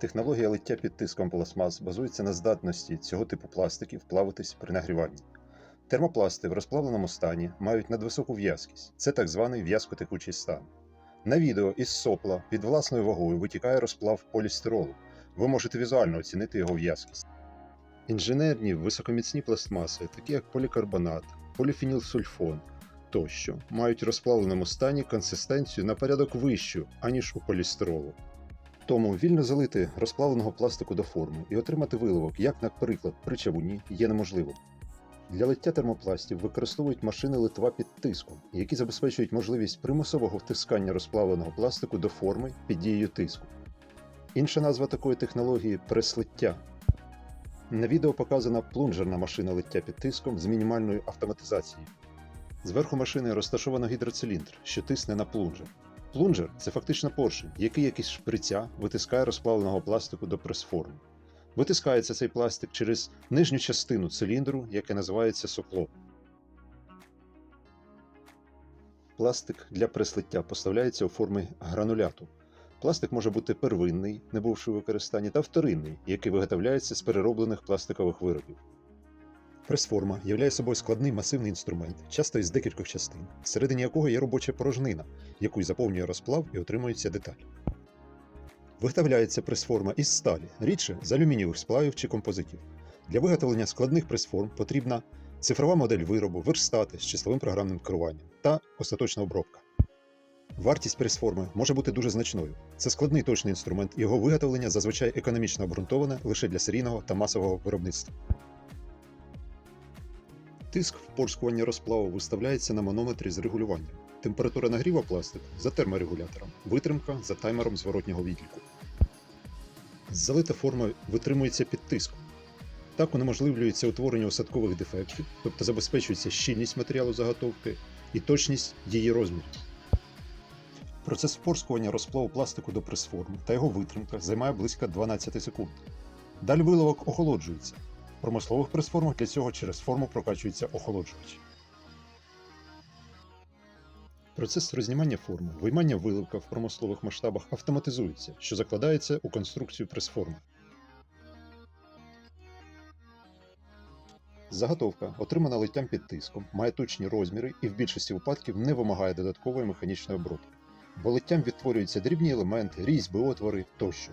Технологія лиття під тиском пластмас базується на здатності цього типу пластиків плавитись при нагріванні. Термопласти в розплавленому стані мають надвисоку в'язкість, це так званий в'язкотекучий стан. На відео із сопла під власною вагою витікає розплав полістиролу. Ви можете візуально оцінити його в'язкість. Інженерні високоміцні пластмаси, такі як полікарбонат, поліфінілсульфон тощо, мають в розплавленому стані консистенцію на порядок вищу, аніж у полістиролу. Тому вільно залити розплавленого пластику до форми і отримати виливок, як, наприклад, при чавуні, є неможливим. Для лиття термопластів використовують машини литва під тиском, які забезпечують можливість примусового втискання розплавленого пластику до форми під дією тиску. Інша назва такої технології преслиття. На відео показана плунжерна машина лиття під тиском з мінімальною автоматизацією. Зверху машини розташовано гідроциліндр, що тисне на плунжер. Плунжер це фактично поршень, який як із шприця витискає розплавленого пластику до прес-форми. Витискається цей пластик через нижню частину циліндру, яке називається сопло. Пластик для преслиття поставляється у формі грануляту. Пластик може бути первинний, не бувши у використанні, та вторинний, який виготовляється з перероблених пластикових виробів. Пресформа являє собою складний масивний інструмент, часто із декількох частин, всередині якого є робоча порожнина, яку заповнює розплав і отримується деталь. Виготовляється пресформа із сталі, рідше з алюмінієвих сплавів чи композитів. Для виготовлення складних пресформ потрібна цифрова модель виробу, верстати з числовим програмним керуванням та остаточна обробка. Вартість пресформи може бути дуже значною. Це складний точний інструмент, його виготовлення зазвичай економічно обґрунтоване лише для серійного та масового виробництва. Тиск впорскування розплаву виставляється на манометрі з регулюванням. Температура нагріва пластику за терморегулятором, витримка за таймером зворотнього відліку. Залита форма витримується під тиском. Так унеможливлюється утворення осадкових дефектів, тобто забезпечується щільність матеріалу заготовки і точність її розмірів. Процес впорскування розплаву пластику до пресформи та його витримка займає близько 12 секунд. Далі виловок охолоджується. В промислових пресформах для цього через форму прокачується охолоджувач. Процес рознімання форми, виймання виливка в промислових масштабах автоматизується, що закладається у конструкцію пресформи. Заготовка, отримана литтям під тиском, має точні розміри і в більшості випадків не вимагає додаткової механічної обробки, бо литтям відтворюються дрібні елементи, різьби, отвори тощо.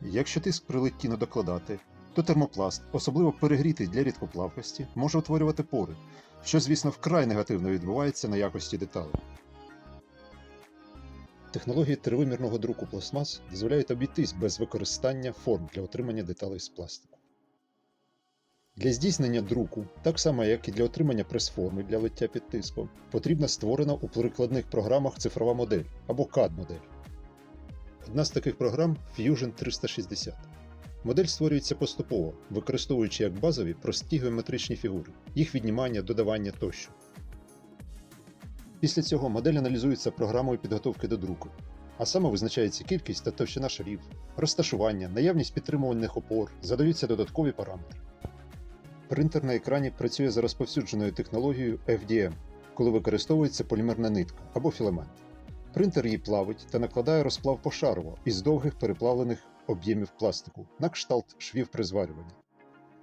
Якщо тиск при литті не докладати, то термопласт, особливо перегрітий для рідкоплавкості, може утворювати пори, що, звісно, вкрай негативно відбувається на якості деталей. Технології тривимірного друку пластмас дозволяють обійтись без використання форм для отримання деталей з пластику. Для здійснення друку, так само як і для отримання прес-форми для лиття під тиском, потрібна створена у прикладних програмах цифрова модель або CAD-модель. Одна з таких програм Fusion 360. Модель створюється поступово, використовуючи як базові прості геометричні фігури, їх віднімання, додавання тощо. Після цього модель аналізується програмою підготовки до друку, а саме визначається кількість та товщина шарів, розташування, наявність підтримувальних опор, задаються додаткові параметри. Принтер на екрані працює за розповсюдженою технологією FDM, коли використовується полімерна нитка або філамент. Принтер її плавить та накладає розплав пошарово із довгих переплавлених об'ємів пластику на кшталт швів при зварюванні.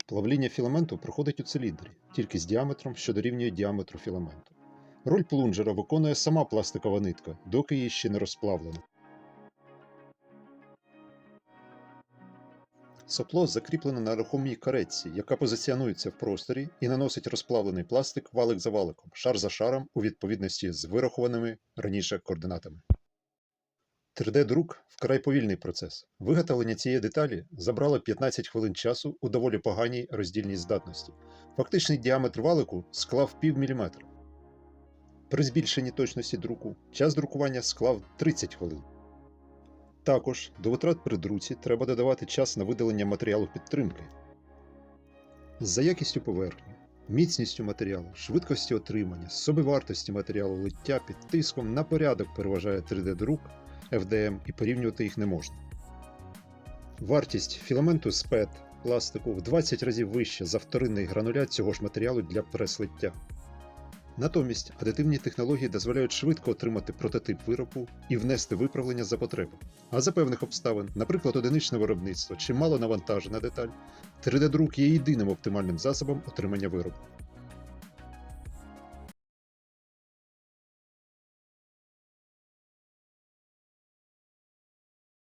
Плавління філаменту проходить у циліндрі, тільки з діаметром, що дорівнює діаметру філаменту. Роль плунжера виконує сама пластикова нитка, доки її ще не розплавлено. Сопло закріплено на рухомій каретці, яка позиціонується в просторі і наносить розплавлений пластик валик за валиком, шар за шаром у відповідності з вирахованими раніше координатами. 3D-друк вкрай повільний процес. Виготовлення цієї деталі забрало 15 хвилин часу у доволі поганій роздільній здатності. Фактичний діаметр валику склав пів міліметра. При збільшенні точності друку час друкування склав 30 хвилин. Також до витрат при друці треба додавати час на видалення матеріалу підтримки. За якістю поверхні, міцністю матеріалу, швидкості отримання, собівартості матеріалу лиття під тиском на порядок переважає 3D-друк, FDM і порівнювати їх не можна. Вартість філаменту з PET пластику в 20 разів вища за вторинний гранулят цього ж матеріалу для преслиття. Натомість адитивні технології дозволяють швидко отримати прототип виробу і внести виправлення за потреби. А за певних обставин, наприклад, одиничне виробництво чи малонавантажена деталь, 3D-друк є єдиним оптимальним засобом отримання виробу.